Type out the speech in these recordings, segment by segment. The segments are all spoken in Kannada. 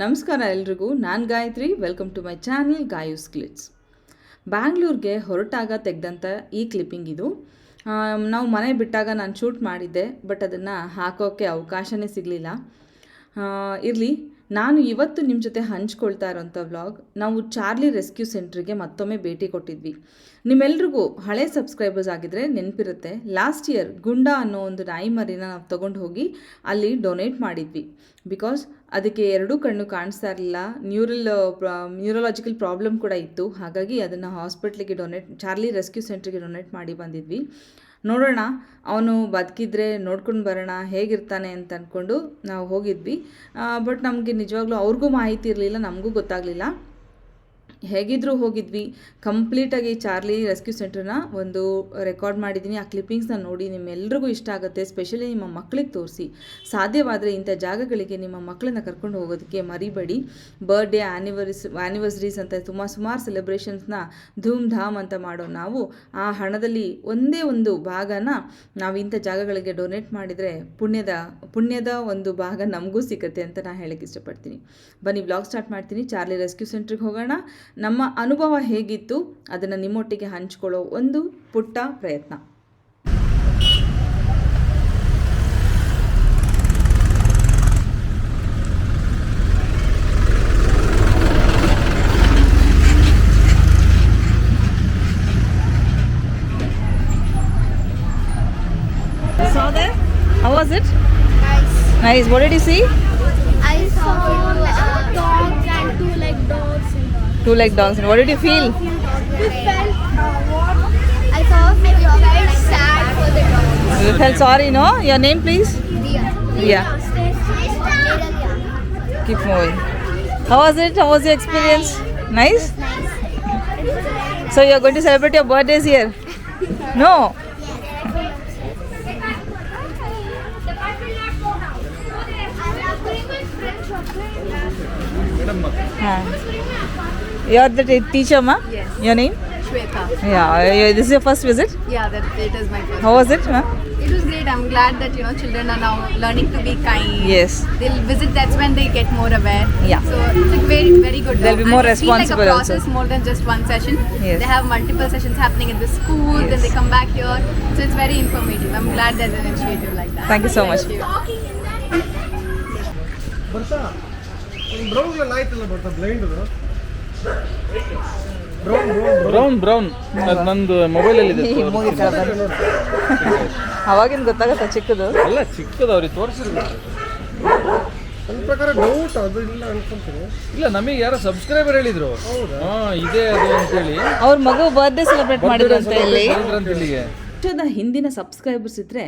ನಮಸ್ಕಾರ ಎಲ್ರಿಗೂ, ನಾನು Gayatri welcome to my channel Gayu's clicks ಬ್ಯಾಂಗ್ಳೂರಿಗೆ ಹೊರಟಾಗ ತೆಗೆದಂಥ ಈ ಕ್ಲಿಪ್ಪಿಂಗ್ ಇದು. ನಾವು ಮನೆ ಬಿಟ್ಟಾಗ ನಾನು ಶೂಟ್ ಮಾಡಿದ್ದೆ ಬಟ್ ಅದನ್ನು ಹಾಕೋಕ್ಕೆ ಅವಕಾಶವೇ ಸಿಗಲಿಲ್ಲ. ಇರಲಿ, ನಾನು ಇವತ್ತು ನಿಮ್ಮ ಜೊತೆ ಹಂಚ್ಕೊಳ್ತಾ ಇರೋಂಥ ವ್ಲಾಗ್ ನಾವು ಚಾರ್ಲಿ ರೆಸ್ಕ್ಯೂ ಸೆಂಟ್ರಿಗೆ ಮತ್ತೊಮ್ಮೆ ಭೇಟಿ ಕೊಟ್ಟಿದ್ವಿ. ನಿಮ್ಮೆಲ್ರಿಗೂ ಹಳೆ ಸಬ್ಸ್ಕ್ರೈಬರ್ಸ್ ಆಗಿದ್ರೆ ನೆನಪಿರುತ್ತೆ ಲಾಸ್ಟ್ ಇಯರ್ ಗುಂಡಾ ಅನ್ನೋ ಒಂದು ನಾಯಿ ಮರಿನ ನಾವು ತೊಗೊಂಡು ಹೋಗಿ ಅಲ್ಲಿ ಡೊನೇಟ್ ಮಾಡಿದ್ವಿ. ಬಿಕಾಸ್ ಅದಕ್ಕೆ ಎರಡೂ ಕಣ್ಣು ಕಾಣಿಸ್ತಾ ಇರಲಿಲ್ಲ. ನ್ಯೂರಲ್ ನ್ಯೂರಲಾಜಿಕಲ್ ಪ್ರಾಬ್ಲಮ್ ಕೂಡ ಇತ್ತು. ಹಾಗಾಗಿ ಅದನ್ನು ಹಾಸ್ಪಿಟ್ಲಿಗೆ ಡೊನೇಟ್ ಚಾರ್ಲಿ ರೆಸ್ಕ್ಯೂ ಸೆಂಟ್ರಿಗೆ ಡೊನೇಟ್ ಮಾಡಿ ಬಂದಿದ್ವಿ. ನೋಡೋಣ, ಅವನು ಬದುಕಿದ್ರೆ ನೋಡ್ಕೊಂಡು ಬರೋಣ, ಹೇಗಿರ್ತಾನೆ ಅಂತ ಅಂದ್ಕೊಂಡು ನಾವು ಹೋಗಿದ್ವಿ. ಬಟ್ ನಮಗೆ ನಿಜವಾಗ್ಲೂ ಅವ್ರಿಗೂ ಮಾಹಿತಿ ಇರಲಿಲ್ಲ, ನಮಗೂ ಗೊತ್ತಾಗಲಿಲ್ಲ. ಹೇಗಿದ್ರೂ ಹೋಗಿದ್ವಿ. ಕಂಪ್ಲೀಟಾಗಿ ಚಾರ್ಲಿ ರೆಸ್ಕ್ಯೂ ಸೆಂಟರ್ನ ಒಂದು ರೆಕಾರ್ಡ್ ಮಾಡಿದ್ದೀನಿ. ಆ ಕ್ಲಿಪ್ಪಿಂಗ್ಸ್ನ ನೋಡಿ ನಿಮ್ಮೆಲ್ರಿಗೂ ಇಷ್ಟ ಆಗುತ್ತೆ. ಸ್ಪೆಷಲಿ ನಿಮ್ಮ ಮಕ್ಕಳಿಗೆ ತೋರಿಸಿ. ಸಾಧ್ಯವಾದರೆ ಇಂಥ ಜಾಗಗಳಿಗೆ ನಿಮ್ಮ ಮಕ್ಕಳನ್ನ ಕರ್ಕೊಂಡು ಹೋಗೋದಕ್ಕೆ ಮರಿಬೇಡಿ. ಬರ್ಡೇ ಆ್ಯನಿವರ್ಸ್ ಆ್ಯನಿವರ್ಸರೀಸ್ ಅಂತ ತುಂಬ ಸುಮಾರು ಸೆಲೆಬ್ರೇಷನ್ಸ್ನ ಧೂಮ್ ಧಾಮ್ ಅಂತ ಮಾಡೋ ನಾವು ಆ ಹಣದಲ್ಲಿ ಒಂದೇ ಒಂದು ಭಾಗನ ನಾವು ಇಂಥ ಜಾಗಗಳಿಗೆ ಡೊನೇಟ್ ಮಾಡಿದರೆ ಪುಣ್ಯದ ಪುಣ್ಯದ ಒಂದು ಭಾಗ ನಮಗೂ ಸಿಗುತ್ತೆ ಅಂತ ನಾನು ಹೇಳಕ್ಕೆ ಇಷ್ಟಪಡ್ತೀನಿ. ಬನ್ನಿ ಬ್ಲಾಗ್ ಸ್ಟಾರ್ಟ್ ಮಾಡ್ತೀನಿ. ಚಾರ್ಲಿ ರೆಸ್ಕ್ಯೂ ಸೆಂಟ್ರಿಗೆ ಹೋಗೋಣ. ನಮ್ಮ ಅನುಭವ ಹೇಗಿತ್ತು ಅದನ್ನು ನಿಮ್ಮೊಟ್ಟಿಗೆ ಹಂಚ್ಕೊಳ್ಳೋ ಒಂದು ಪುಟ್ಟ ಪ್ರಯತ್ನ Saw that? How was it? Nice. Nice. What did you see? Two leg dogs. And what did you feel? We felt uh. I we felt sad for the dogs. You felt sorry, no? Your name, please? Yeah. Keep moving. How was it? How was your experience? Nice? So you're going to celebrate your birthdays here? No. Huh. You're the t- teacher, ma? Yes. Your name? Shweta. Yeah. you- This is your first visit? Yeah, that it is my first. How was it, ma? It was great. I'm glad that you know children are now learning to be kind. Yes. They'll visit. That's when they get more aware. Yeah. So it's like very very good. They'll be And more it's been responsible like a also. process more than just one session. Yes. They have multiple sessions happening at the school. Then Yes. they come back here. So it's very informative. I'm glad there's an initiative like that. Thank you so much. you. ಬರ್ತಾ ಬ್ರೌನ್ ಎಲ್ಲ ಆಯ್ತಲ್ಲ ಬರ್ತಾ blind brown brown. Brown brown ಅದು ನಂದು ಮೊಬೈಲಲ್ಲಿ ಇದೆ ಅವಾಗಿಂದ ಗೊತ್ತಾಗತ್ತ ಚಿಕ್ಕದು? ಅಲ್ಲ ಚಿಕ್ಕದು ಅವ್ರಿಗೆ ತೋರಿಸಿದ್ರು ನನ್ನ ಪ್ರಕಾರ ಡೌಟ್ ಅದು ಇಲ್ಲ ಅನ್ಕೊಂತೀನಿ. ಇಲ್ಲ ನಮಗೆ ಯಾರೋ ಸಬ್ಸ್ಕ್ರೈಬರ್ ಹೇಳಿದ್ರು. ಹಾ ಇದೆ ಅದು ಅಂತೇಳಿ. ಅವ್ರ ಮಗು ಬರ್ತ್ಡೇ ಸೆಲೆಬ್ರೇಟ್ ಮಾಡಿದ್ರು ಅಂತ ಹೇಳಿ. ಬಂದ್ರಂತ ಇಲ್ಲಿಗೆ ವರ್ಷದ ಹಿಂದಿನ ಸಬ್ಸ್ಕ್ರೈಬರ್ಸ್ ಇದ್ದರೆ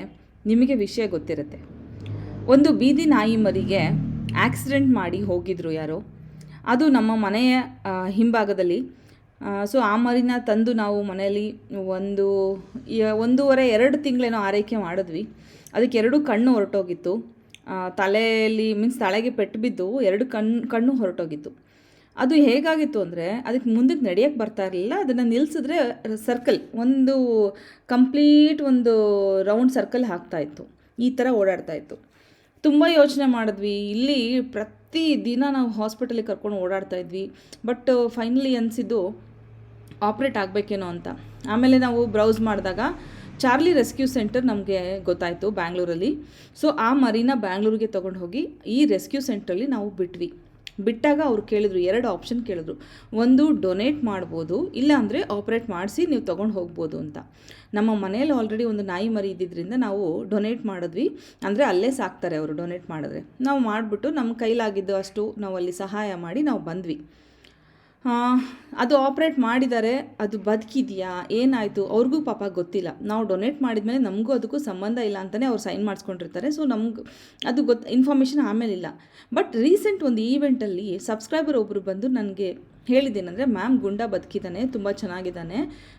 ನಿಮಗೆ ವಿಷಯ ಗೊತ್ತಿರುತ್ತೆ. ಒಂದು ಬೀದಿ ನಾಯಿ ಮರಿಗೆ ಆಕ್ಸಿಡೆಂಟ್ ಮಾಡಿ ಹೋಗಿದ್ರು ಯಾರೋ? ಅದು ನಮ್ಮ ಮನೆಯ ಹಿಂಭಾಗದಲ್ಲಿ. ಸೊ ಆ ಮರಿನ ತಂದು ನಾವು ಮನೆಯಲ್ಲಿ ಒಂದು ಒಂದೂವರೆ, ಎರಡು ತಿಂಗಳೇನೋ ಆರೈಕೆ ಮಾಡಿದ್ವಿ. ಅದಕ್ಕೆ ಎರಡು ಕಣ್ಣು ಹೊರಟೋಗಿತ್ತು. ತಲೆಯಲ್ಲಿ ಮೀನ್ಸ್ ತಲೆಗೆ ಪೆಟ್ಟು ಬಿದ್ದು ಎರಡು ಕಣ್ಣು ಕಣ್ಣು ಹೊರಟೋಗಿತ್ತು. ಅದು ಹೇಗಾಗಿತ್ತು ಅಂದರೆ ಅದಕ್ಕೆ ಮುಂದಕ್ಕೆ ನಡೆಯೋಕ್ಕೆ ಬರ್ತಾ ಇರಲಿಲ್ಲ. ಅದನ್ನು ನಿಲ್ಲಿಸಿದ್ರೆ ಸರ್ಕಲ್ ಒಂದು ಕಂಪ್ಲೀಟ್ ಒಂದು ರೌಂಡ್ ಸರ್ಕಲ್ ಹಾಕ್ತಾಯಿತ್ತು ಈ ಥರ ಓಡಾಡ್ತಾ ಇತ್ತು. ತುಂಬ ಯೋಚನೆ ಮಾಡಿದ್ವಿ. ಇಲ್ಲಿ ಪ್ರತಿ ದಿನ ನಾವು ಹಾಸ್ಪಿಟಲಿಗೆ ಕರ್ಕೊಂಡು ಓಡಾಡ್ತಾ ಇದ್ವಿ. ಬಟ್ ಫೈನಲಿ ಅನಿಸಿದ್ದು ಆಪ್ರೇಟ್ ಆಗಬೇಕೇನೋ ಅಂತ. ಆಮೇಲೆ ನಾವು ಬ್ರೌಸ್ ಮಾಡಿದಾಗ ಚಾರ್ಲಿ ರೆಸ್ಕ್ಯೂ ಸೆಂಟರ್ ನಮಗೆ ಗೊತ್ತಾಯಿತು, ಬ್ಯಾಂಗ್ಳೂರಲ್ಲಿ. ಸೊ ಆ ಮರಿನ ಬ್ಯಾಂಗ್ಳೂರಿಗೆ ತೊಗೊಂಡು ಹೋಗಿ ಈ ರೆಸ್ಕ್ಯೂ ಸೆಂಟ್ರಲ್ಲಿ ನಾವು ಬಿಟ್ವಿ. ಬಿಟ್ಟಾಗ ಅವ್ರು ಕೇಳಿದ್ರು, ಎರಡು ಆಪ್ಷನ್ ಕೇಳಿದ್ರು. ಒಂದು ಡೊನೇಟ್ ಮಾಡ್ಬೋದು ಇಲ್ಲ ಆಪ್ರೇಟ್ ಮಾಡಿಸಿ ನೀವು ತೊಗೊಂಡು ಹೋಗ್ಬೋದು ಅಂತ. ನಮ್ಮ ಮನೇಲಿ ಆಲ್ರೆಡಿ ಒಂದು ನಾಯಿ ಮರಿ ಇದ್ದಿದ್ದರಿಂದ ನಾವು ಡೊನೇಟ್ ಮಾಡಿದ್ವಿ. ಅಂದರೆ ಅಲ್ಲೇ ಸಾಕ್ತಾರೆ ಅವರು ಡೊನೇಟ್ ಮಾಡಿದ್ರೆ. ನಾವು ಮಾಡಿಬಿಟ್ಟು ನಮ್ಮ ಕೈಲಾಗಿದ್ದು ಅಷ್ಟು ನಾವು ಅಲ್ಲಿ ಸಹಾಯ ಮಾಡಿ ನಾವು ಬಂದ್ವಿ. ಅದು ಆಪ್ರೇಟ್ ಮಾಡಿದ್ದಾರೆ ಅದು ಬದುಕಿದೆಯಾ? ಏನಾಯಿತು? ಅವ್ರಿಗೂ ಪಾಪ ಗೊತ್ತಿಲ್ಲ. ನಾವು ಡೊನೇಟ್ ಮಾಡಿದ್ಮೇಲೆ ನಮಗೂ ಅದಕ್ಕೂ ಸಂಬಂಧ ಇಲ್ಲ ಅಂತಲೇ ಅವ್ರು ಸೈನ್ ಮಾಡಿಸ್ಕೊಂಡಿರ್ತಾರೆ. ಸೊ ನಮ್ಗೆ ಅದು ಗೊತ್ತು ಇನ್ಫಾರ್ಮೇಷನ್ ಆಮೇಲೆ ಇಲ್ಲ. ಬಟ್ ರೀಸೆಂಟ್ ಒಂದು ಈವೆಂಟಲ್ಲಿ ಸಬ್ಸ್ಕ್ರೈಬರ್ ಒಬ್ಬರು ಬಂದು ನನಗೆ ಹೇಳಿದ್ದೇನೆಂದರೆ ಮ್ಯಾಮ್ ಗುಂಡ ಬದುಕಿದ್ದಾನೆ, ತುಂಬ ಚೆನ್ನಾಗಿದ್ದಾನೆ.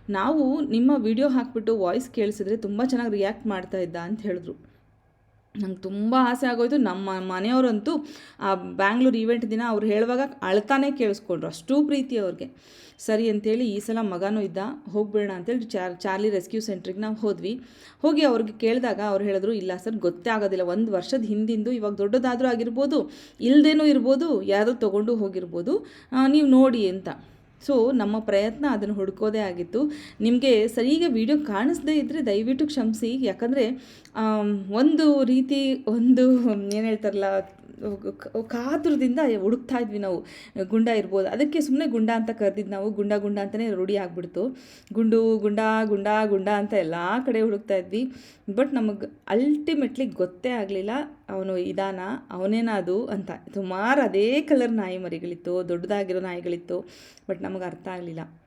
ನಾವು ನಿಮ್ಮ ವಿಡಿಯೋ ಹಾಕ್ಬಿಟ್ಟು ವಾಯ್ಸ್ ಕೇಳಿಸಿದ್ರೆ ತುಂಬ ಚೆನ್ನಾಗಿ ರಿಯಾಕ್ಟ್ ಮಾಡ್ತಾ ಇದ್ದ ಅಂತ ಹೇಳಿದ್ರು. ನಂಗೆ ತುಂಬ ಆಸೆ ಆಗೋಯ್ತು. ನಮ್ಮ ಮನೆಯವರಂತೂ ಆ ಬ್ಯಾಂಗ್ಳೂರು ಈವೆಂಟ್ ದಿನ ಅವ್ರು ಹೇಳುವಾಗ ಅಳ್ತಾನೆ ಕೇಳಿಸ್ಕೊಂಡ್ರು ಅಷ್ಟು ಪ್ರೀತಿ ಅವ್ರಿಗೆ. ಸರಿ ಅಂತೇಳಿ ಈ ಸಲ ಮಗನೂ ಇದ್ದ ಹೋಗ್ಬೇಡ ಅಂತೇಳಿ ಚಾರ್ ಚಾರ್ಲಿ ರೆಸ್ಕ್ಯೂ ಸೆಂಟ್ರಿಗೆ ನಾವು ಹೋದ್ವಿ. ಹೋಗಿ ಅವ್ರಿಗೆ ಕೇಳಿದಾಗ ಅವ್ರು ಹೇಳಿದ್ರು, ಇಲ್ಲ ಸರ್ ಗೊತ್ತೇ ಆಗೋದಿಲ್ಲ, ಒಂದು ವರ್ಷದ ಹಿಂದಿಂದು ಇವಾಗ ದೊಡ್ಡದಾದರೂ ಆಗಿರ್ಬೋದು ಇಲ್ಲದೇನೂ ಇರ್ಬೋದು ಯಾರೋ ತೊಗೊಂಡು ಹೋಗಿರ್ಬೋದು ನೀವು ನೋಡಿ ಅಂತ. ಸೊ ನಮ್ಮ ಪ್ರಯತ್ನ ಅದನ್ನು ಹುಡ್ಕೋದೇ ಆಗಿತ್ತು. ನಿಮಗೆ ಸರಿಯಾಗಿ ವಿಡಿಯೋ ಕಾಣಿಸ್ದೇ ಇದ್ದರೆ ದಯವಿಟ್ಟು ಕ್ಷಮಿಸಿ. ಯಾಕಂದರೆ ಒಂದು ರೀತಿ, ಒಂದು, ಏನು ಹೇಳ್ತಾರಲ್ಲ ಕಾತುರದಿಂದ ಹುಡುಕ್ತಾ ಇದ್ವಿ ನಾವು. ಗುಂಡ ಇರ್ಬೋದು. ಅದಕ್ಕೆ ಸುಮ್ಮನೆ ಗುಂಡ ಅಂತ ಕರೆದಿದ್ದು ನಾವು. ಗುಂಡ ಗುಂಡ ಅಂತಲೇ ರೂಢಿ ಆಗಿಬಿಡ್ತು. ಗುಂಡು, ಗುಂಡ ಗುಂಡ ಗುಂಡ ಅಂತ ಎಲ್ಲ ಕಡೆ ಹುಡುಕ್ತಾ ಇದ್ವಿ. ಬಟ್ ನಮಗೆ ಅಲ್ಟಿಮೇಟ್ಲಿ ಗೊತ್ತೇ ಆಗಲಿಲ್ಲ. ಅವನು ಇದಾನ? ಅವನೇನ ಅದು ಅಂತ. ಸುಮಾರು ಅದೇ ಕಲರ್ ನಾಯಿ ಮರಿಗಳಿತ್ತು ದೊಡ್ಡದಾಗಿರೋ ನಾಯಿಗಳಿತ್ತು. ಬಟ್ ನಮಗೆ ಅರ್ಥ ಆಗಲಿಲ್ಲ.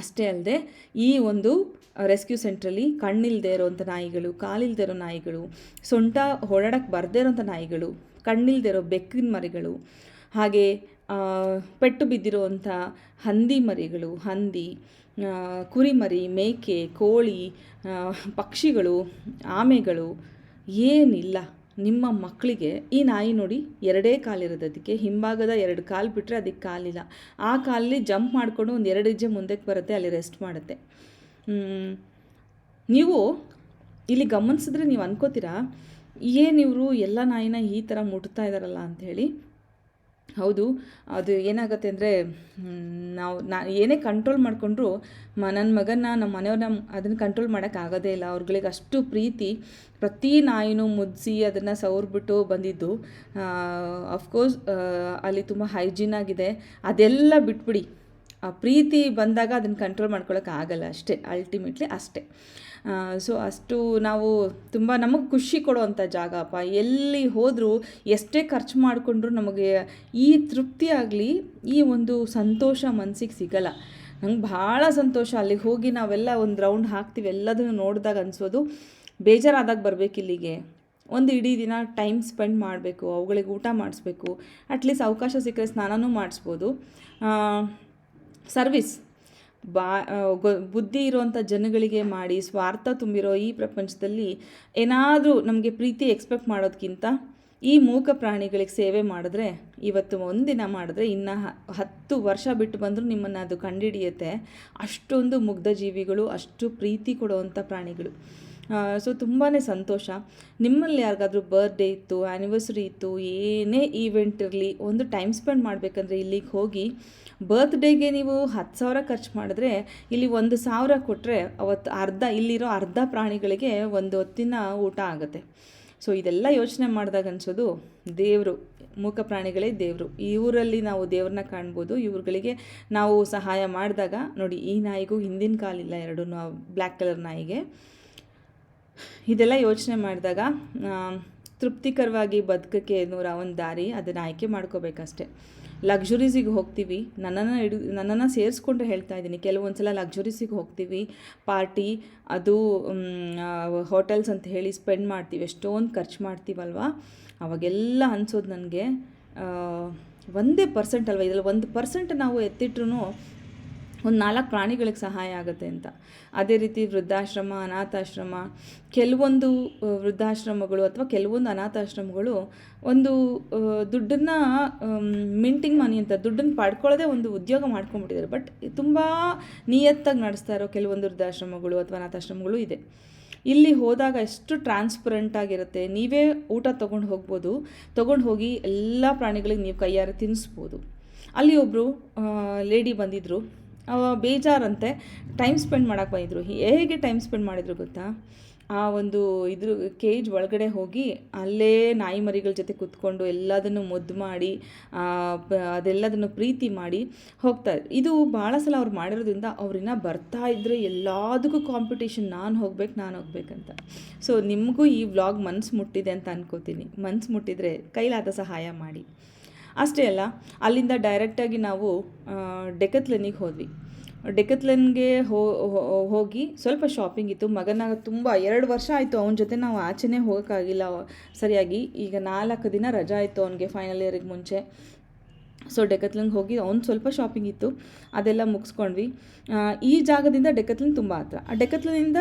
ಅಷ್ಟೇ ಅಲ್ಲದೆ ಈ ಒಂದು ರೆಸ್ಕ್ಯೂ ಸೆಂಟ್ರಲ್ಲಿ ಕಣ್ಣಿಲ್ದೇ ಇರೋವಂಥ ನಾಯಿಗಳು ಕಾಲಿಲ್ಲದೆ ಇರೋ ನಾಯಿಗಳು, ಸೊಂಟ ಓಡಾಡಕ್ಕೆ ಬರದೇ ಇರೋಂಥ ನಾಯಿಗಳು ಕಣ್ಣಿಲ್ಲದೆ ಇರೋ ಬೆಕ್ಕಿನ ಮರಿಗಳು, ಹಾಗೆ ಪೆಟ್ಟು ಬಿದ್ದಿರುವಂಥ ಹಂದಿ ಮರಿಗಳು, ಹಂದಿ ಕುರಿಮರಿ ಮೇಕೆ, ಕೋಳಿ ಪಕ್ಷಿಗಳು, ಆಮೆಗಳು ಏನಿಲ್ಲ. ನಿಮ್ಮ ಮಕ್ಕಳಿಗೆ ಈ ನಾಯಿ ನೋಡಿ ಎರಡೇ ಕಾಲಿರೋದು ಅದಕ್ಕೆ ಹಿಂಭಾಗದ ಎರಡು ಕಾಲು ಬಿಟ್ಟರೆ ಅದಕ್ಕೆ ಕಾಲಿಲ್ಲ. ಆ ಕಾಲಲ್ಲಿ ಜಂಪ್ ಮಾಡಿಕೊಂಡು ಒಂದು ಎರಡು ಹೆಜ್ಜೆ ಮುಂದಕ್ಕೆ ಬರುತ್ತೆ, ಅಲ್ಲಿ ರೆಸ್ಟ್ ಮಾಡುತ್ತೆ. ನೀವು ಇಲ್ಲಿ ಗಮನಿಸಿದ್ರೆ ನೀವು ಅನ್ಕೋತೀರಾ ಏನಿವರು ಎಲ್ಲ ನಾಯಿನ ಈ ಥರ ಮುಟ್ತಾ ಇದ್ದಾರಲ್ಲ ಅಂಥೇಳಿ ಹೌದು, ಅದು ಏನಾಗುತ್ತೆ ಅಂದರೆ ನಾವು, ನಾ, ಏನೇ ಕಂಟ್ರೋಲ್ ಮಾಡಿಕೊಂಡ್ರು, ಮ ನನ್ನ ಮಗನ ನಮ್ಮ ಮನೆಯವ್ರನ್ನ ಅದನ್ನು ಕಂಟ್ರೋಲ್ ಮಾಡೋಕ್ಕಾಗೋದೇ ಇಲ್ಲ. ಅವ್ರುಗಳಿಗೆ ಅಷ್ಟು ಪ್ರೀತಿ. ಪ್ರತಿ ನಾಯಿನೂ ಮುದ್ದಿಸಿ ಅದನ್ನು ಸವರ್ಬಿಟ್ಟು ಬಂದಿದ್ದು. ಅಫ್ಕೋರ್ಸ್ ಅಲ್ಲಿ ತುಂಬ ಹೈಜೀನ್ ಆಗಿದೆ. ಅದೆಲ್ಲ ಬಿಟ್ಬಿಡಿ. ಆ, ಪ್ರೀತಿ ಬಂದಾಗ ಅದನ್ನು ಕಂಟ್ರೋಲ್ ಮಾಡ್ಕೊಳಕ್ಕೆ ಆಗಲ್ಲ ಅಷ್ಟೇ. ಅಲ್ಟಿಮೇಟ್ಲಿ ಅಷ್ಟೇ. ಸೊ ಅಷ್ಟು ನಾವು ತುಂಬ ನಮಗೆ ಖುಷಿ ಕೊಡುವಂಥ ಜಾಗ ಅಪ್ಪ ಎಲ್ಲಿ ಹೋದರೂ, ಎಷ್ಟೇ ಖರ್ಚು ಮಾಡಿಕೊಂಡ್ರು ನಮಗೆ ಈ ತೃಪ್ತಿ ಆಗಲಿ, ಈ ಒಂದು ಸಂತೋಷ ಮನಸ್ಸಿಗೆ ಸಿಗಲ್ಲ. ನಂಗೆ ಭಾಳ ಸಂತೋಷ. ಅಲ್ಲಿಗೆ ಹೋಗಿ ನಾವೆಲ್ಲ ಒಂದು ರೌಂಡ್ ಹಾಕ್ತೀವಿ, ಎಲ್ಲದನ್ನು ನೋಡಿದಾಗ ಅನಿಸೋದು ಬೇಜಾರಾದಾಗ ಬರಬೇಕು ಇಲ್ಲಿಗೆ. ಒಂದು ಇಡೀ ದಿನ ಟೈಮ್ ಸ್ಪೆಂಡ್ ಮಾಡಬೇಕು, ಅವುಗಳಿಗೆ ಊಟ ಮಾಡಿಸ್ಬೇಕು, ಅಟ್ಲೀಸ್ಟ್ ಅವಕಾಶ ಸಿಕ್ಕರೆ ಸ್ನಾನನೂ ಮಾಡಿಸ್ಬೋದು. ಸರ್ವಿಸ್. ಬಾ ಬುದ್ಧಿ ಇರುವಂಥ ಜನಗಳಿಗೆ ಮಾಡಿ ಸ್ವಾರ್ಥ ತುಂಬಿರೋ ಈ ಪ್ರಪಂಚದಲ್ಲಿ ಏನಾದರೂ ನಮಗೆ ಪ್ರೀತಿ ಎಕ್ಸ್ಪೆಕ್ಟ್ ಮಾಡೋದಕ್ಕಿಂತ ಈ ಮೂಕ ಪ್ರಾಣಿಗಳಿಗೆ ಸೇವೆ ಮಾಡಿದ್ರೆ, ಇವತ್ತು ಒಂದಿನ ಮಾಡಿದ್ರೆ ಇನ್ನು ಹತ್ತು ವರ್ಷ ಬಿಟ್ಟು ಬಂದರೂ ನಿಮ್ಮನ್ನು ಅದು ಕಂಡುಹಿಡಿಯುತ್ತೆ ಅಷ್ಟೊಂದು ಮುಗ್ಧ ಜೀವಿಗಳು, ಅಷ್ಟು ಪ್ರೀತಿ ಕೊಡುವಂಥ ಪ್ರಾಣಿಗಳು. ಸೊ ತುಂಬಾ ಸಂತೋಷ. ನಿಮ್ಮಲ್ಲಿ ಯಾರಿಗಾದ್ರೂ ಬರ್ಡೇ ಇತ್ತು ಆ್ಯನಿವರ್ಸರಿ ಇತ್ತು, ಏನೇ ಈವೆಂಟ್ ಇರಲಿ, ಒಂದು ಟೈಮ್ ಸ್ಪೆಂಡ್ ಮಾಡಬೇಕಂದ್ರೆ ಇಲ್ಲಿಗೆ ಹೋಗಿ ಬರ್ತ್ಡೇಗೆ ನೀವು ಹತ್ತು ಸಾವಿರ ಖರ್ಚು ಮಾಡಿದ್ರೆ, ಇಲ್ಲಿ ಒಂದು ಸಾವಿರ ಕೊಟ್ಟರೆ ಅವತ್ತು ಅರ್ಧ, ಇಲ್ಲಿರೋ ಅರ್ಧ ಪ್ರಾಣಿಗಳಿಗೆ ಒಂದು ಹೊತ್ತಿನ ಊಟ ಆಗುತ್ತೆ. ಸೊ ಇದೆಲ್ಲ ಯೋಚನೆ ಮಾಡಿದಾಗ ಅನ್ಸೋದು, ದೇವರು, ಮೂಕ ಪ್ರಾಣಿಗಳೇ ದೇವರು. ಇವರಲ್ಲಿ ನಾವು ದೇವ್ರನ್ನ ಕಾಣ್ಬೋದು, ಇವ್ರುಗಳಿಗೆ ನಾವು ಸಹಾಯ ಮಾಡಿದಾಗ, ನೋಡಿ ಈ ನಾಯಿಗೂ ಹಿಂದಿನ ಕಾಲಿಲ್ಲ ಎರಡೂ ಬ್ಲ್ಯಾಕ್ ಕಲರ್ ನಾಯಿಗೆ. ಇದೆಲ್ಲ ಯೋಚನೆ ಮಾಡಿದಾಗ ತೃಪ್ತಿಕರವಾಗಿ ಬದುಕಕ್ಕೆ ನೂರ ಒಂದು ದಾರಿ ಅದನ್ನು ಆಯ್ಕೆ ಮಾಡ್ಕೋಬೇಕಷ್ಟೆ. ಲಕ್ಸುರೀಸಿಗೆ ಹೋಗ್ತೀವಿ. ನನ್ನನ್ನು ಹಿಡು ನನ್ನನ್ನು ಸೇರಿಸ್ಕೊಂಡು ಹೇಳ್ತಾ ಇದ್ದೀನಿ. ಕೆಲವೊಂದು ಸಲ ಲಕ್ಸುರೀಸಿಗೆ ಹೋಗ್ತೀವಿ. ಪಾರ್ಟಿ, ಅದು ಹೋಟೆಲ್ಸ್ ಅಂತ ಹೇಳಿ ಸ್ಪೆಂಡ್ ಮಾಡ್ತೀವಿ. ಎಷ್ಟೊಂದು ಖರ್ಚು ಮಾಡ್ತೀವಲ್ವ? ಅವಾಗೆಲ್ಲ ಅನಿಸೋದು ನನಗೆ ಒಂದೇ ಪರ್ಸೆಂಟ್ ಅಲ್ವ? ಇದರಲ್ಲಿ ಒಂದು ಪರ್ಸೆಂಟ್ ನಾವು ಎತ್ತಿಟ್ರು ಒಂದು ನಾಲ್ಕು ಪ್ರಾಣಿಗಳಿಗೆ ಸಹಾಯ ಆಗುತ್ತೆ ಅಂತ. ಅದೇ ರೀತಿ ವೃದ್ಧಾಶ್ರಮ, ಅನಾಥಾಶ್ರಮ, ಕೆಲವೊಂದು ವೃದ್ಧಾಶ್ರಮಗಳು ಅಥವಾ ಕೆಲವೊಂದು ಅನಾಥಾಶ್ರಮಗಳು ಒಂದು ದುಡ್ಡನ್ನು ಮಿಂಟಿಂಗ್ ಮನಿ ಅಂತ ದುಡ್ಡನ್ನು ಪಡ್ಕೊಳ್ಳೋದೇ ಒಂದು ಉದ್ಯೋಗ ಮಾಡ್ಕೊಂಡ್ಬಿಟ್ಟಿದ್ದಾರೆ ಬಟ್ ತುಂಬ ನಿಯತ್ತಾಗಿ ನಡೆಸ್ತಾ ಇರೋ ಕೆಲವೊಂದು ವೃದ್ಧಾಶ್ರಮಗಳು ಅಥವಾ ಅನಾಥಾಶ್ರಮಗಳು ಇದೆ. ಇಲ್ಲಿ ಹೋದಾಗ ಎಷ್ಟು ಟ್ರಾನ್ಸ್ಪರೆಂಟ್ ಆಗಿರುತ್ತೆ. ನೀವೇ ಊಟ ತೊಗೊಂಡು ಹೋಗ್ಬೋದು. ತೊಗೊಂಡು ಹೋಗಿ ಎಲ್ಲ ಪ್ರಾಣಿಗಳಿಗೆ ನೀವು ಕೈಯಾರೆ ತಿನ್ನಿಸ್ಬೋದು ಅಲ್ಲಿ ಒಬ್ಬರು ಲೇಡಿ ಬಂದಿದ್ದರು ಬೇಜಾರಂತೆ ಟೈಮ್ ಸ್ಪೆಂಡ್ ಮಾಡೋಕ್ಕೆ ಬಂದಿದ್ರು. ಹೇಗೆ ಟೈಮ್ ಸ್ಪೆಂಡ್ ಮಾಡಿದ್ರು ಗೊತ್ತಾ? ಆ ಒಂದು ಇದ್ರ ಕೇಜ್ ಒಳಗಡೆ ಹೋಗಿ ಅಲ್ಲೇ ನಾಯಿ ಮರಿಗಳ ಜೊತೆ ಕೂತ್ಕೊಂಡು ಎಲ್ಲದನ್ನು ಮುದ್ದು ಮಾಡಿ ಅದೆಲ್ಲದನ್ನು ಪ್ರೀತಿ ಮಾಡಿ ಹೋಗ್ತಾರೆ ಇದು ಭಾಳ ಸಲ ಅವ್ರು ಮಾಡಿರೋದ್ರಿಂದ ಅವ್ರನ್ನ ಬರ್ತಾ ಇದ್ದರೆ ಎಲ್ಲದಕ್ಕೂ ಕಾಂಪಿಟೇಷನ್ ನಾನು ಹೋಗ್ಬೇಕು, ನಾನು ಹೋಗ್ಬೇಕಂತ. ಸೊ ನಿಮಗೂ ಈ ವ್ಲಾಗ್ ಮನ್ಸು ಮುಟ್ಟಿದೆ ಅಂತ ಅನ್ಕೋತೀನಿ. ಮನ್ಸು ಮುಟ್ಟಿದರೆ ಕೈಲಾದ ಸಹಾಯ ಮಾಡಿ. ಅಷ್ಟೇ ಅಲ್ಲ, ಅಲ್ಲಿಂದ ಡೈರೆಕ್ಟಾಗಿ ನಾವು ಡೆಕತ್ಲನಿಗೆ ಹೋದ್ವಿ. ಡೆಕತ್ಲನ್ಗೆ ಹೋಗಿ ಸ್ವಲ್ಪ ಶಾಪಿಂಗ್ ಇತ್ತು. ಮಗನ ತುಂಬ, ಎರಡು ವರ್ಷ ಆಯಿತು ಅವನ ಜೊತೆ ನಾವು ಆಚೆನೇ ಹೋಗೋಕ್ಕಾಗಿಲ್ಲ. ಸರಿಯಾಗಿ ಈಗ ನಾಲ್ಕು ದಿನ ರಜಾ ಆಯಿತು ಅವನಿಗೆ ಫೈನಲ್ ಇಯರಿಗೆ ಮುಂಚೆ. ಸೊ ಡೆಕತ್ಲನ್ಗೆ ಹೋಗಿ ಅವ್ನು ಸ್ವಲ್ಪ ಶಾಪಿಂಗ್ ಇತ್ತು. ಅದೆಲ್ಲ ಮುಗಿಸ್ಕೊಂಡ್ವಿ. ಈ ಜಾಗದಿಂದ ಡೆಕತ್ಲನ್ ತುಂಬ ಹತ್ರ. ಆ ಡೆಕತ್ಲನಿಂದ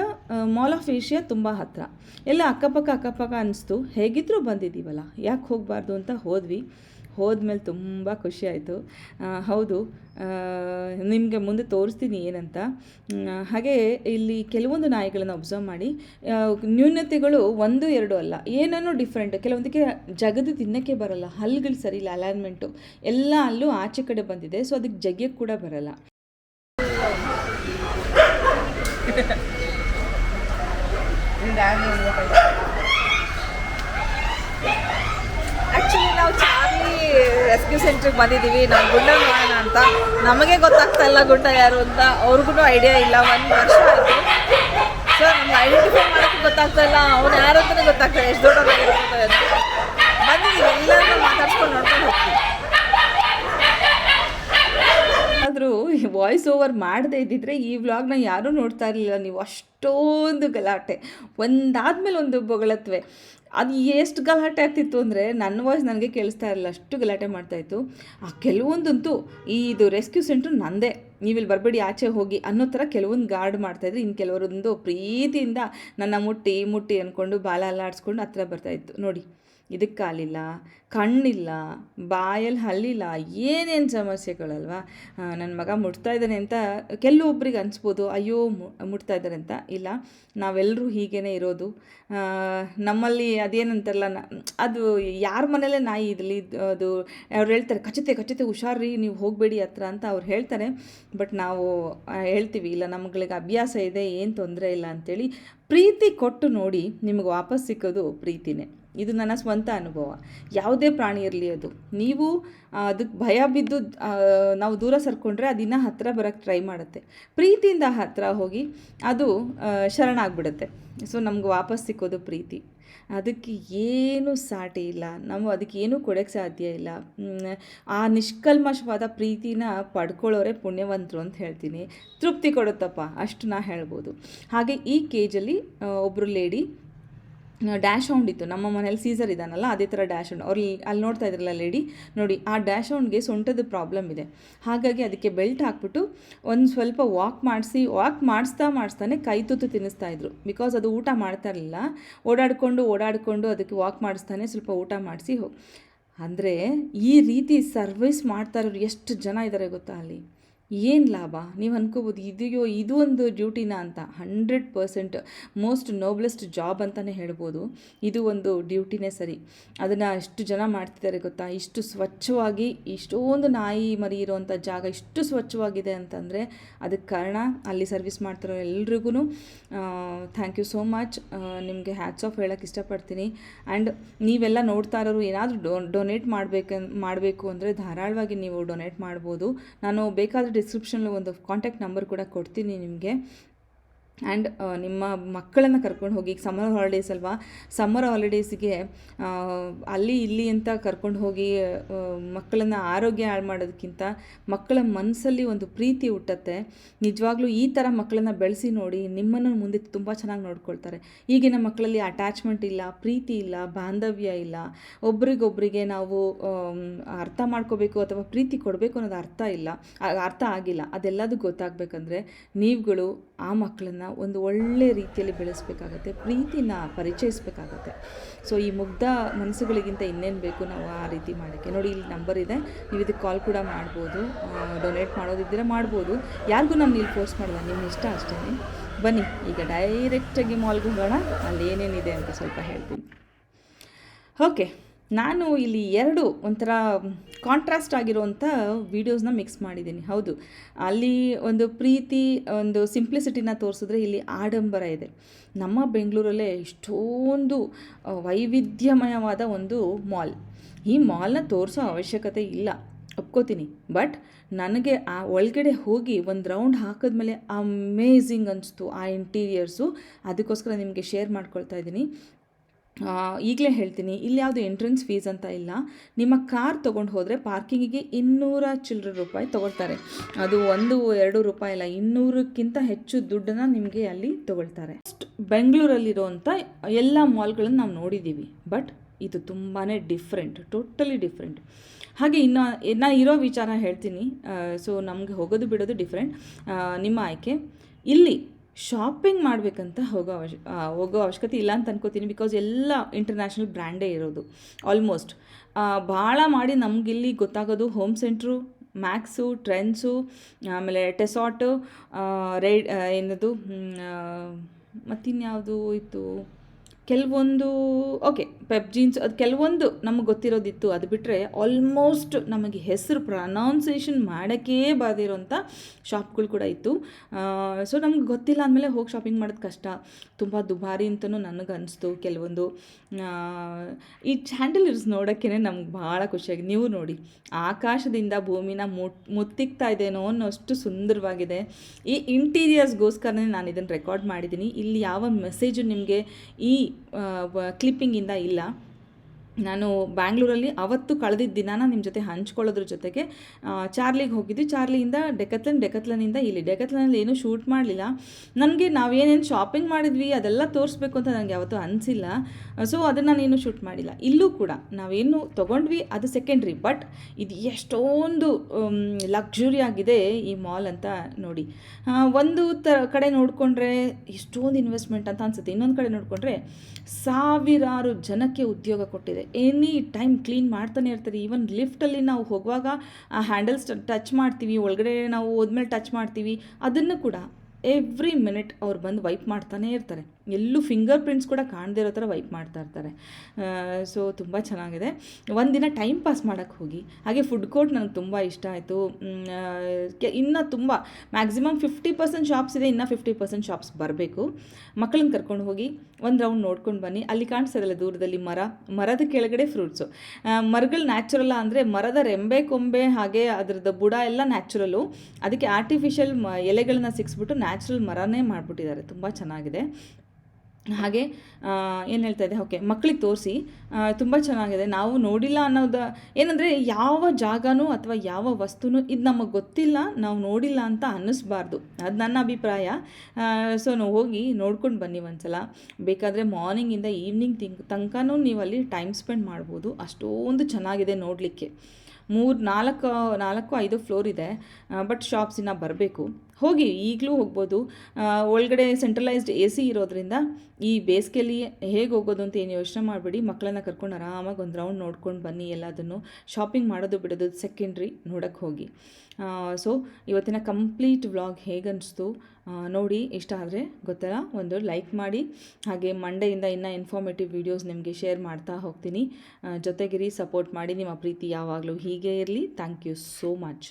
ಮಾಲ್ ಆಫ್ ಏಷ್ಯಾ ತುಂಬ ಹತ್ರ. ಎಲ್ಲ ಅಕ್ಕಪಕ್ಕ ಅಕ್ಕಪಕ್ಕ ಅನಿಸ್ತು. ಹೇಗಿದ್ದರೂ ಬಂದಿದ್ದೀವಲ್ಲ? ಯಾಕೆ ಹೋಗಬಾರ್ದು ಅಂತ ಹೋದ್ವಿ. ಹೋದ್ಮೇಲೆ ತುಂಬ ಖುಷಿ ಆಯಿತು. ಹೌದು. ನಿಮಗೆ ಮುಂದೆ ತೋರಿಸ್ತೀನಿ ಏನಂತ. ಹಾಗೆ ಇಲ್ಲಿ ಕೆಲವೊಂದು ನಾಯಿಗಳನ್ನು ಒಬ್ಸರ್ವ್ ಮಾಡಿ. ನ್ಯೂನತೆಗಳು ಒಂದು, ಎರಡು ಅಲ್ಲ. ಏನೇನೋ ಡಿಫ್ರೆಂಟ್ ಕೆಲವೊಂದಕ್ಕೆ ಜಗದು ತಿನ್ನಕ್ಕೆ ಬರಲ್ಲ. ಹಲ್ಗಳು ಸರಿ ಇಲ್ಲ ಅಲೈನ್ಮೆಂಟು ಎಲ್ಲ ಅಲ್ಲೂ ಆಚೆ ಕಡೆ ಬಂದಿದೆ. ಸೊ ಅದಕ್ಕೆ ಜಗ್ಗೆ ಕೂಡ ಬರಲ್ಲ. ಆ್ಯಕ್ಚುಲಿ ನಾವು ರೆಸ್ಕ್ಯೂ ಸೆಂಟ್ರಿಗೆ ಬಂದಿದ್ದೀವಿ. ನಾವು ಗುಂಡ ನೋಡೋಣ ಅಂತ. ನಮಗೆ ಗೊತ್ತಾಗ್ತಾ ಇಲ್ಲ ಗುಂಡ ಯಾರು ಅಂತ. ಅವ್ರಿಗೂ ಐಡಿಯಾ ಇಲ್ಲ. ಒಂದು ವರ್ಷ ಆಯಿತು. ಸೊ ನಮ್ಗೆ ಐಡೆಂಟಿಫೈ ಮಾಡೋಕ್ಕೆ ಗೊತ್ತಾಗ್ತಾ ಇಲ್ಲ. ಅವ್ನು ಯಾರು ಅಂತ ಗೊತ್ತಾಗ್ತಾ ಇಲ್ಲ. ಎಷ್ಟು ದೊಡ್ಡ ಅಂತ. ಬಂದಿದ್ದೀವಿ. ಎಲ್ಲರೂ ಮಾತಾಡ್ಸ್ಕೊಂಡು ನೋಡ್ಕೊಂಡು ಹೋಗ್ತೀವಿ. ಆದರೂ ವಾಯ್ಸ್ ಓವರ್ ಮಾಡದೇ ಇದ್ದಿದ್ರೆ ಈ ವ್ಲಾಗ್ನ ಯಾರೂ ನೋಡ್ತಾ ಇರಲಿಲ್ಲ. ನೀವು ಅಷ್ಟೊಂದು ಗಲಾಟೆ. ಒಂದಾದ್ಮೇಲೆ ಒಂದು ಬೊಗಳತ್ವೆ. ಅದು ಎಷ್ಟು ಗಲಾಟೆ ಆಗ್ತಿತ್ತು ಅಂದರೆ ನನ್ನ ವಾಯ್ಸ್ ನನಗೆ ಕೇಳಿಸ್ತಾ ಇರಲಿಲ್ಲ, ಅಷ್ಟು ಗಲಾಟೆ ಮಾಡ್ತಾಯಿತ್ತು ಆ ಕೆಲವೊಂದಂತೂ ಇದು ರೆಸ್ಕ್ಯೂ ಸೆಂಟ್ರ್ ನಂದೇ. ನೀವಿಲ್ಲಿ ಬರಬೇಡಿ, ಆಚೆ ಹೋಗಿ ಅನ್ನೋ ಥರ ಕೆಲವೊಂದು ಗಾರ್ಡ್ ಮಾಡ್ತಾಯಿದ್ರು ಇನ್ನು ಕೆಲವರೊಂದು ಪ್ರೀತಿಯಿಂದ ನನ್ನ ಮುಟ್ಟಿ ಮುಟ್ಟಿ ಅಂದ್ಕೊಂಡು ಬಾಲ ಅಲ್ಲಾಡಿಸ್ಕೊಂಡು ಹತ್ರ ಬರ್ತಾಯಿತ್ತು ನೋಡಿ ಇದಕ್ಕೆ ಕಾಲಿಲ್ಲ, ಕಣ್ಣಿಲ್ಲ, ಬಾಯಲ್ಲಿ ಹಲ್ಲಿಲ್ಲ, ಏನೇನು ಸಮಸ್ಯೆಗಳಲ್ವಾ? ನನ್ನ ಮಗ ಮುಟ್ತಾ ಇದ್ದಾನೆ ಅಂತ ಕೆಲವೊಬ್ರಿಗೆ ಅನಿಸ್ಬೋದು, ಅಯ್ಯೋ ಮುಟ್ತಾ ಇದ್ದಾರೆ ಅಂತ. ಇಲ್ಲ ನಾವೆಲ್ಲರೂ ಹೀಗೇ ಇರೋದು. ನಮ್ಮಲ್ಲಿ ಅದೇನಂತಾರಲ್ಲ ಅದು ಯಾರ ಮನೇಲೇ ನಾಯಿ ಇರಲಿ ಅದು ಅವ್ರು ಹೇಳ್ತಾರೆ ಕಚ್ಚತೆ ಕಚ್ಚತೆ ಹುಷಾರ್ರಿ, ನೀವು ಹೋಗಬೇಡಿ ಹತ್ರ ಅಂತ ಅವ್ರು ಹೇಳ್ತಾರೆ. ಬಟ್ ನಾವು ಹೇಳ್ತೀವಿ, ಇಲ್ಲ, ನಮ್ಗಳಿಗೆ ಅಭ್ಯಾಸ ಇದೆ, ಏನು ತೊಂದರೆ ಇಲ್ಲ ಅಂಥೇಳಿ ಪ್ರೀತಿ ಕೊಟ್ಟು ನೋಡಿ ನಿಮಗೆ ವಾಪಸ್ ಸಿಕ್ಕೋದು ಪ್ರೀತಿನೇ. ಇದು ನನ್ನ ಸ್ವಂತ ಅನುಭವ. ಯಾವುದೇ ಪ್ರಾಣಿ ಇರಲಿ ಅದು. ನೀವು ಅದಕ್ಕೆ ಭಯ ಬಿದ್ದು ನಾವು ದೂರ ಸರ್ಕೊಂಡ್ರೆ ಅದಿನ್ನ ಹತ್ತಿರ ಬರೋಕ್ಕೆ ಟ್ರೈ ಮಾಡುತ್ತೆ. ಪ್ರೀತಿಯಿಂದ ಹತ್ತಿರ ಹೋಗಿ ಅದು ಶರಣಾಗ್ಬಿಡುತ್ತೆ. ಸೊ ನಮ್ಗೆ ವಾಪಸ್ ಸಿಕ್ಕೋದು ಪ್ರೀತಿ. ಅದಕ್ಕೆ ಏನು ಸಾಟಿ ಇಲ್ಲ. ನಾವು ಅದಕ್ಕೆ ಏನೂ ಕೊಡೋಕ್ಕೆ ಸಾಧ್ಯ ಇಲ್ಲ. ಆ ನಿಷ್ಕಲ್ಮಶವಾದ ಪ್ರೀತಿನ ಪಡ್ಕೊಳ್ಳೋರೆ ಪುಣ್ಯವಂತರು ಅಂತ ಹೇಳ್ತೀನಿ. ತೃಪ್ತಿ ಕೊಡುತ್ತಪ್ಪ ಅಷ್ಟು ನಾ ಹೇಳ್ಬೋದು. ಹಾಗೆ ಈ ಕೇಜಲ್ಲಿ ಒಬ್ಬರು ಲೇಡಿ ಡ್ಯಾಶ್ ಹೌಂಡ್ ಇತ್ತು. ನಮ್ಮ ಮನೇಲಿ ಸೀಸರ್ ಇದ್ದಾನಲ್ಲ, ಅದೇ ಥರ ಡ್ಯಾಶ್ ಹೌಂಡ್ ಅವ್ರು ಅಲ್ಲಿ ನೋಡ್ತಾ ಇದ್ರಲ್ಲ ಲೇಡಿ ನೋಡಿ, ಆ ಡ್ಯಾಶ್ ಹೌಂಡ್ಗೆ ಸೊಂಟದ ಪ್ರಾಬ್ಲಮ್ ಇದೆ. ಹಾಗಾಗಿ ಅದಕ್ಕೆ ಬೆಲ್ಟ್ ಹಾಕ್ಬಿಟ್ಟು ಒಂದು ಸ್ವಲ್ಪ ವಾಕ್ ಮಾಡಿಸಿ ವಾಕ್ ಮಾಡಿಸ್ತಾ ಮಾಡಿಸ್ತಾನೆ ಕೈ ತುತ್ತು ತಿನ್ನಿಸ್ತಾ ಇದ್ರು. ಬಿಕಾಸ್ ಅದು ಊಟ ಮಾಡ್ತಾ ಇರಲಿಲ್ಲ. ಓಡಾಡಿಕೊಂಡು ಓಡಾಡಿಕೊಂಡು ಅದಕ್ಕೆ ವಾಕ್ ಮಾಡಿಸ್ತಾನೆ, ಸ್ವಲ್ಪ ಊಟ ಮಾಡಿಸಿ ಹೋಗಿ ಅಂದರೆ ಈ ರೀತಿ ಸರ್ವಿಸ್ ಮಾಡ್ತಾ ಇರೋರು ಎಷ್ಟು ಜನ ಇದ್ದಾರೆ ಗೊತ್ತಾ ಅಲ್ಲಿ? ಏನು ಲಾಭ? ನೀವು ಅನ್ಕೋಬೋದು, ಇದೆಯೋ, ಇದು ಒಂದು ಡ್ಯೂಟಿನ ಅಂತ hundred percent most noblest job ಅಂತಲೇ ಹೇಳ್ಬೋದು. ಇದು ಒಂದು ಡ್ಯೂಟಿನೇ ಸರಿ. ಅದನ್ನು ಎಷ್ಟು ಜನ ಮಾಡ್ತಿದ್ದಾರೆ ಗೊತ್ತಾ? ಇಷ್ಟು ಸ್ವಚ್ಛವಾಗಿ, ಇಷ್ಟೊಂದು ನಾಯಿ ಮರಿ ಇರೋವಂಥ ಜಾಗ ಇಷ್ಟು ಸ್ವಚ್ಛವಾಗಿದೆ ಅಂತಂದರೆ ಅದಕ್ಕೆ ಕಾರಣ ಅಲ್ಲಿ ಸರ್ವಿಸ್ ಮಾಡ್ತಿರೋ ಎಲ್ರಿಗೂ ಥ್ಯಾಂಕ್ ಯು ಸೋ ಮಚ್ ನಿಮಗೆ ಹ್ಯಾಟ್ಸ್ ಆಫ್ ಹೇಳೋಕ್ಕೆ ಇಷ್ಟಪಡ್ತೀನಿ. ಆ್ಯಂಡ್ ನೀವೆಲ್ಲ ನೋಡ್ತಾ ಇರೋರು ಏನಾದರೂ ಡೊನೇಟ್ ಮಾಡಬೇಕು ಮಾಡಬೇಕು ಅಂದರೆ ಧಾರಾಳವಾಗಿ ನೀವು ಡೊನೇಟ್ ಮಾಡ್ಬೋದು. ನಾನು ಬೇಕಾದರೆ ಡಿಸ್ಕ್ರಿಪ್ಷನಲ್ಲಿ ಒಂದು ಕಾಂಟ್ಯಾಕ್ಟ್ ನಂಬರ್ ಕೂಡ ಕೊಡ್ತೀನಿ ನಿಮಗೆ. ಆ್ಯಂಡ್ ನಿಮ್ಮ ಮಕ್ಕಳನ್ನು ಕರ್ಕೊಂಡು ಹೋಗಿ, ಈಗ ಸಮ್ಮರ್ ಹಾಲಿಡೇಸ್ ಅಲ್ವಾ? ಸಮ್ಮರ್ ಹಾಲಿಡೇಸಿಗೆ ಅಲ್ಲಿ ಇಲ್ಲಿ ಅಂತ ಕರ್ಕೊಂಡು ಹೋಗಿ ಮಕ್ಕಳನ್ನು ಆರೋಗ್ಯ ಹಾಳು ಮಾಡೋದಕ್ಕಿಂತ ಮಕ್ಕಳ ಮನಸ್ಸಲ್ಲಿ ಒಂದು ಪ್ರೀತಿ ಹುಟ್ಟತ್ತೆ. ನಿಜವಾಗ್ಲೂ ಈ ಥರ ಮಕ್ಕಳನ್ನು ಬೆಳೆಸಿ ನೋಡಿ ನಿಮ್ಮನ್ನು ಮುಂದೆ ತುಂಬ ಚೆನ್ನಾಗಿ ನೋಡ್ಕೊಳ್ತಾರೆ. ಈಗಿನ ಮಕ್ಕಳಲ್ಲಿ ಅಟ್ಯಾಚ್ಮೆಂಟ್ ಇಲ್ಲ, ಪ್ರೀತಿ ಇಲ್ಲ, ಬಾಂಧವ್ಯ ಇಲ್ಲ. ಒಬ್ರಿಗೊಬ್ಬರಿಗೆ ನಾವು ಅರ್ಥ ಮಾಡ್ಕೋಬೇಕು ಅಥವಾ ಪ್ರೀತಿ ಕೊಡಬೇಕು ಅನ್ನೋದು ಅರ್ಥ ಇಲ್ಲ ಅರ್ಥ ಆಗಿಲ್ಲ. ಅದೆಲ್ಲದೂ ಗೊತ್ತಾಗಬೇಕಂದ್ರೆ ನೀವುಗಳು ಆ ಮಕ್ಕಳನ್ನು ಒಂದು ಒಳ್ಳೆ ರೀತಿಯಲ್ಲಿ ಬೆಳೆಸಬೇಕಾಗತ್ತೆ, ಪ್ರೀತಿನ ಪರಿಚಯಿಸಬೇಕಾಗತ್ತೆ. ಸೊ ಈ ಮುಗ್ಧ ಮನಸ್ಸುಗಳಿಗಿಂತ ಇನ್ನೇನು ಬೇಕು ನಾವು ಆ ರೀತಿ ಮಾಡೋಕ್ಕೆ. ನೋಡಿ, ಇಲ್ಲಿ ನಂಬರ್ ಇದೆ. ನೀವು ಇದಕ್ಕೆ ಕಾಲ್ ಕೂಡ ಮಾಡ್ಬೋದು. ಡೊನೇಟ್ ಮಾಡೋದಿದ್ದರೆ ಮಾಡ್ಬೋದು. ಯಾರಿಗೂ ನಾನು ಇಲ್ಲಿ ಫೋರ್ಸ್ ಮಾಡಲ್ಲ ನಿಮ್ಮ ಇಷ್ಟ ಅಷ್ಟೇ. ಬನ್ನಿ, ಈಗ ಡೈರೆಕ್ಟಾಗಿ ಮಾಲ್ಗೆ ಹೋಗೋಣ. ಅಲ್ಲಿ ಏನೇನಿದೆ ಅಂತ ಸ್ವಲ್ಪ ಹೇಳ್ತೀನಿ. ಓಕೆ ನಾನು ಇಲ್ಲಿ ಎರಡು ಒಂಥರ ಕಾಂಟ್ರಾಸ್ಟ್ ಆಗಿರುವಂಥ ವೀಡಿಯೋಸ್ನ ಮಿಕ್ಸ್ ಮಾಡಿದ್ದೀನಿ. ಹೌದು. ಅಲ್ಲಿ ಒಂದು ಪ್ರೀತಿ, ಒಂದು ಸಿಂಪ್ಲಿಸಿಟಿನ ತೋರಿಸಿದ್ರೆ ಇಲ್ಲಿ ಆಡಂಬರ ಇದೆ. ನಮ್ಮ ಬೆಂಗಳೂರಲ್ಲೇ ಎಷ್ಟೊಂದು ವೈವಿಧ್ಯಮಯವಾದ ಒಂದು ಮಾಲ್ ಈ ಮಾಲ್ನ ತೋರಿಸೋ ಅವಶ್ಯಕತೆ ಇಲ್ಲ. ಒಪ್ಕೋತೀನಿ. ಬಟ್ ನನಗೆ ಆ ಒಳಗಡೆ ಹೋಗಿ ಒಂದು ರೌಂಡ್ ಹಾಕಿದ್ಮೇಲೆ ಅಮೇಝಿಂಗ್ ಅನಿಸ್ತು ಆ ಇಂಟೀರಿಯರ್ಸು ಅದಕ್ಕೋಸ್ಕರ ನಿಮಗೆ ಶೇರ್ ಮಾಡ್ಕೊಳ್ತಾ ಇದ್ದೀನಿ. ಈಗಲೇ ಹೇಳ್ತೀನಿ, ಇಲ್ಲಿ ಯಾವುದು ಎಂಟ್ರೆನ್ಸ್ ಫೀಸ್ ಅಂತ ಇಲ್ಲ. ನಿಮ್ಮ ಕಾರ್ ತೊಗೊಂಡು ಹೋದರೆ ಪಾರ್ಕಿಂಗಿಗೆ ಇನ್ನೂರ ಚಿಲ್ಲರೆ ರೂಪಾಯಿ ತೊಗೊಳ್ತಾರೆ. ಅದು ಒಂದು, ಎರಡು ರೂಪಾಯಿ ಇಲ್ಲ ಇನ್ನೂರಕ್ಕಿಂತ ಹೆಚ್ಚು ದುಡ್ಡನ್ನು ನಿಮಗೆ ಅಲ್ಲಿ ತೊಗೊಳ್ತಾರೆ. ಬೆಂಗಳೂರಲ್ಲಿರುವಂಥ ಎಲ್ಲ ಮಾಲ್ಗಳನ್ನು ನಾವು ನೋಡಿದ್ದೀವಿ ಬಟ್ ಇದು ತುಂಬಾ ಡಿಫ್ರೆಂಟ್ ಟೋಟಲಿ ಡಿಫ್ರೆಂಟ್ ಹಾಗೆ ಇನ್ನು ನಾನು ಇರೋ ವಿಚಾರ ಹೇಳ್ತೀನಿ. ಸೊ ನಮಗೆ ಹೋಗೋದು ಬಿಡೋದು ಡಿಫ್ರೆಂಟ್ ನಿಮ್ಮ ಆಯ್ಕೆ. ಇಲ್ಲಿ ಶಾಪಿಂಗ್ ಮಾಡಬೇಕಂತ ಹೋಗೋ ಅವಶ್ಯ ಹೋಗೋ ಅವಶ್ಯಕತೆ ಇಲ್ಲ ಅಂತ ಅನ್ಕೋತೀನಿ ಬಿಕಾಸ್ ಎಲ್ಲ ಇಂಟರ್ನ್ಯಾಷನಲ್ ಬ್ರ್ಯಾಂಡೇ ಇರೋದು ಆಲ್ಮೋಸ್ಟ್ ಭಾಳ ಮಾಡಿ ನಮಗಿಲ್ಲಿ ಗೊತ್ತಾಗೋದು ಹೋಮ್ ಸೆಂಟ್ರು ಮ್ಯಾಕ್ಸು ಟ್ರೆಂಡ್ಸು ಆಮೇಲೆ ಟೆಸಾಟು ರೈಡ್ ಏನದು ಮತ್ತಿನ್ಯಾವುದು ಇತ್ತು? ಕೆಲವೊಂದು ಓಕೆ ಪೆಪ್ ಜೀನ್ಸ್ ಅದು ಕೆಲವೊಂದು ನಮಗೆ ಗೊತ್ತಿರೋದಿತ್ತು. ಅದು ಬಿಟ್ಟರೆ ಆಲ್ಮೋಸ್ಟ್ ನಮಗೆ ಹೆಸರು ಪ್ರನೌನ್ಸೇಷನ್ ಮಾಡೋಕ್ಕೇ ಬಾದಿರೋಂಥ ಶಾಪ್ಗಳು ಕೂಡ ಇತ್ತು. ಸೊ ನಮ್ಗೆ ಗೊತ್ತಿಲ್ಲ ಅಂದಮೇಲೆ ಹೋಗಿ ಶಾಪಿಂಗ್ ಮಾಡೋದು ಕಷ್ಟ. ತುಂಬ ದುಬಾರಿ ಅಂತಲೂ ನನಗೆ ಅನಿಸ್ತು ಕೆಲವೊಂದು. ಈ ಚಾಂಡಲರ್ಸ್ ನೋಡೋಕ್ಕೇ ನಮ್ಗೆ ಭಾಳ ಖುಷಿಯಾಗಿ, ನೀವು ನೋಡಿ. ಆಕಾಶದಿಂದ ಭೂಮಿನ ಮುಟ್, ಮುತ್ತಿಕ್ತಾ ಇದೇನೋ ಅನ್ನೋಷ್ಟು ಸುಂದರವಾಗಿದೆ. ಈ ಇಂಟೀರಿಯರ್ಸ್ಗೋಸ್ಕರನೇ ನಾನು ಇದನ್ನು ರೆಕಾರ್ಡ್ ಮಾಡಿದ್ದೀನಿ. ಇಲ್ಲಿ ಯಾವ ಮೆಸೇಜು ನಿಮಗೆ ಈ ಕ್ಲಿಪ್ಪಿಂಗಿಂದ ಇಲ್ಲ. ನಾನು ಬ್ಯಾಂಗ್ಳೂರಲ್ಲಿ ಅವತ್ತು ಕಳೆದಿದ್ದ ದಿನಾನ ನಿಮ್ಮ ಜೊತೆ ಹಂಚ್ಕೊಳ್ಳೋದ್ರ ಜೊತೆಗೆ ಚಾರ್ಲಿಗೆ ಹೋಗಿದ್ವಿ. ಚಾರ್ಲಿಯಿಂದ ಡೆಕತ್ಲನ್ ಡೆಕತ್ಲನಿಂದ ಇಲ್ಲಿ. ಡೆಕತ್ಲನಲ್ಲಿ ಏನೂ ಶೂಟ್ ಮಾಡಲಿಲ್ಲ. ನನಗೆ ನಾವೇನೇನು ಶಾಪಿಂಗ್ ಮಾಡಿದ್ವಿ, ಅದೆಲ್ಲ ತೋರಿಸ್ಬೇಕು ಅಂತ ನನಗೆ ಯಾವತ್ತೂ ಅನಿಸಿಲ್ಲ. ಸೊ, ಅದನ್ನು ನಾನೇನು ಶೂಟ್ ಮಾಡಿಲ್ಲ. ಇಲ್ಲೂ ಕೂಡ ನಾವೇನು ತೊಗೊಂಡ್ವಿ, ಅದು ಸೆಕೆಂಡ್ರಿ ಬಟ್ ಇದು ಎಷ್ಟೊಂದು ಲಕ್ಸುರಿ ಆಗಿದೆ ಈ ಮಾಲ್ ಅಂತ ನೋಡಿ. ಒಂದು ತ, ಕಡೆ ನೋಡಿಕೊಂಡ್ರೆ ಎಷ್ಟೊಂದು ಇನ್ವೆಸ್ಟ್ಮೆಂಟ್ ಅಂತ ಅನಿಸುತ್ತೆ. ಇನ್ನೊಂದು ಕಡೆ ನೋಡಿಕೊಂಡ್ರೆ ಸಾವಿರಾರು ಜನಕ್ಕೆ ಉದ್ಯೋಗ ಕೊಟ್ಟಿದೆ. ಎನಿ ಟೈಮ್ ಕ್ಲೀನ್ ಮಾಡ್ತಾನೆ ಇರ್ತಾರೆ. ಈವನ್ ಲಿಫ್ಟಲ್ಲಿ ನಾವು ಹೋಗುವಾಗ ಆ ಹ್ಯಾಂಡಲ್ಸ್ ಟಚ್ ಮಾಡ್ತೀವಿ. ಒಳಗಡೆ ನಾವು ಹೋದ್ಮೇಲೆ ಟಚ್ ಮಾಡ್ತೀವಿ. ಅದನ್ನು ಕೂಡ. ಎವ್ರಿ ಮಿನಿಟ್ ಅವ್ರು ಬಂದು ವೈಪ್ ಮಾಡ್ತಾನೇ ಇರ್ತಾರೆ. ಎಲ್ಲೂ ಫಿಂಗರ್ ಪ್ರಿಂಟ್ಸ್ ಕೂಡ ಕಾಣದೇ ಇರೋ ಥರ ವೈಪ್ ಮಾಡ್ತಾ ಇರ್ತಾರೆ. ಸೊ ತುಂಬ ಚೆನ್ನಾಗಿದೆ. ಒಂದಿನ ಟೈಮ್ ಪಾಸ್ ಮಾಡೋಕ್ಕೆ ಹೋಗಿ, ಹಾಗೆ ಫುಡ್ ಕೋರ್ಟ್ ನನಗೆ ತುಂಬ ಇಷ್ಟ ಆಯಿತು. ಇನ್ನೂ ತುಂಬ ಮ್ಯಾಕ್ಸಿಮಮ್ ಫಿಫ್ಟಿ ಪರ್ಸೆಂಟ್ ಶಾಪ್ಸ್ ಇದೆ, ಇನ್ನೂ ಫಿಫ್ಟಿ ಪರ್ಸೆಂಟ್ ಶಾಪ್ಸ್ ಬರಬೇಕು. ಮಕ್ಕಳನ್ನ ಕರ್ಕೊಂಡು ಹೋಗಿ, ಒಂದು ರೌಂಡ್ ನೋಡ್ಕೊಂಡು ಬನ್ನಿ. ಅಲ್ಲಿ ಕಾಣಿಸ್ತದಲ್ಲ ದೂರದಲ್ಲಿ ಮರ, ಮರದ ಕೆಳಗಡೆ ಫ್ರೂಟ್ಸು ಮರಗಳು ನ್ಯಾಚುರಲ್ಲ ಅಂದರೆ ಮರದ ರೆಂಬೆ, ಕೊಂಬೆ, ಹಾಗೆ ಅದರದ್ದು ಬುಡ ಎಲ್ಲ ನ್ಯಾಚುರಲ್ಲು ಅದಕ್ಕೆ ಆರ್ಟಿಫಿಷಿಯಲ್ ಎಲೆಗಳನ್ನ ಸಿಕ್ಸ್ಬಿಟ್ಟು ನ್ಯಾಚುರಲ್ ಮರನೇ ಮಾಡಿಬಿಟ್ಟಿದ್ದಾರೆ. ತುಂಬ ಚೆನ್ನಾಗಿದೆ. ಹಾಗೆ ಏನು ಹೇಳ್ತಾ ಇದೆ ಓಕೆ ಮಕ್ಕಳಿಗೆ ತೋರಿಸಿ. ತುಂಬ ಚೆನ್ನಾಗಿದೆ. ನಾವು ನೋಡಿಲ್ಲ ಅನ್ನೋದು, ಏನಂದರೆ ಯಾವ ಜಾಗನೂ ಅಥವಾ ಯಾವ ವಸ್ತುನೂ ಇದು ನಮಗೆ ಗೊತ್ತಿಲ್ಲ, ನಾವು ನೋಡಿಲ್ಲ ಅಂತ ಅನ್ನಿಸ್ಬಾರ್ದು. ಅದು ನನ್ನ ಅಭಿಪ್ರಾಯ. ಸೊ, ನಾವು ಹೋಗಿ ನೋಡ್ಕೊಂಡು ಬನ್ನಿ ಒಂದ್ಸಲ. ಬೇಕಾದರೆ ಮಾರ್ನಿಂಗಿಂದ ಈವ್ನಿಂಗ್ ತಿಂಕ್ ತನಕನೂ ನೀವು ಅಲ್ಲಿ ಟೈಮ್ ಸ್ಪೆಂಡ್ ಮಾಡ್ಬೋದು. ಅಷ್ಟೊಂದು ಚೆನ್ನಾಗಿದೆ ನೋಡಲಿಕ್ಕೆ. ಮೂರು ನಾಲ್ಕು ನಾಲ್ಕು, ಐದು ಫ್ಲೋರ್ ಇದೆ. ಬಟ್ ಶಾಪ್ಸ್ ಇನ್ನು ಬರಬೇಕು. ಹೋಗಿ ಈಗಲೂ ಹೋಗ್ಬೋದು. ಒಳಗಡೆ ಸೆಂಟ್ರಲೈಸ್ಡ್ ಎ ಸಿ ಇರೋದ್ರಿಂದ ಈ ಬೇಸಿಗೆಯಲ್ಲಿ ಹೇಗೆ ಹೋಗೋದು ಅಂತ ಏನು ಯೋಚನೆ ಮಾಡಬೇಡಿ. ಮಕ್ಕಳನ್ನ ಕರ್ಕೊಂಡು ಆರಾಮಾಗಿ ಒಂದು ರೌಂಡ್ ನೋಡ್ಕೊಂಡು ಬನ್ನಿ ಎಲ್ಲದನ್ನು. ಶಾಪಿಂಗ್ ಮಾಡೋದು ಬಿಡೋದು ಸೆಕೆಂಡ್ರಿ ನೋಡೋಕ್ಕೆ ಹೋಗಿ. ಸೊ ಇವತ್ತಿನ ಕಂಪ್ಲೀಟ್ ವ್ಲಾಗ್ ಹೇಗನ್ನಿಸ್ತು ನೋಡಿ, ಇಷ್ಟ ಆದರೆ ಗೊತ್ತಲ್ಲ? ಒಂದು ಲೈಕ್ ಮಾಡಿ. ಹಾಗೆ ಮಂಡೆಯಿಂದ ಇನ್ನೂ ಇನ್ಫಾರ್ಮೇಟಿವ್ ವೀಡಿಯೋಸ್ ನಿಮಗೆ ಶೇರ್ ಮಾಡ್ತಾ ಹೋಗ್ತೀನಿ. ಜೊತೆಗಿರಿ ಸಪೋರ್ಟ್ ಮಾಡಿ ನಿಮ್ಮ ಪ್ರೀತಿ ಯಾವಾಗಲೂ ಹೀಗೆ ಇರಲಿ. Thank you so much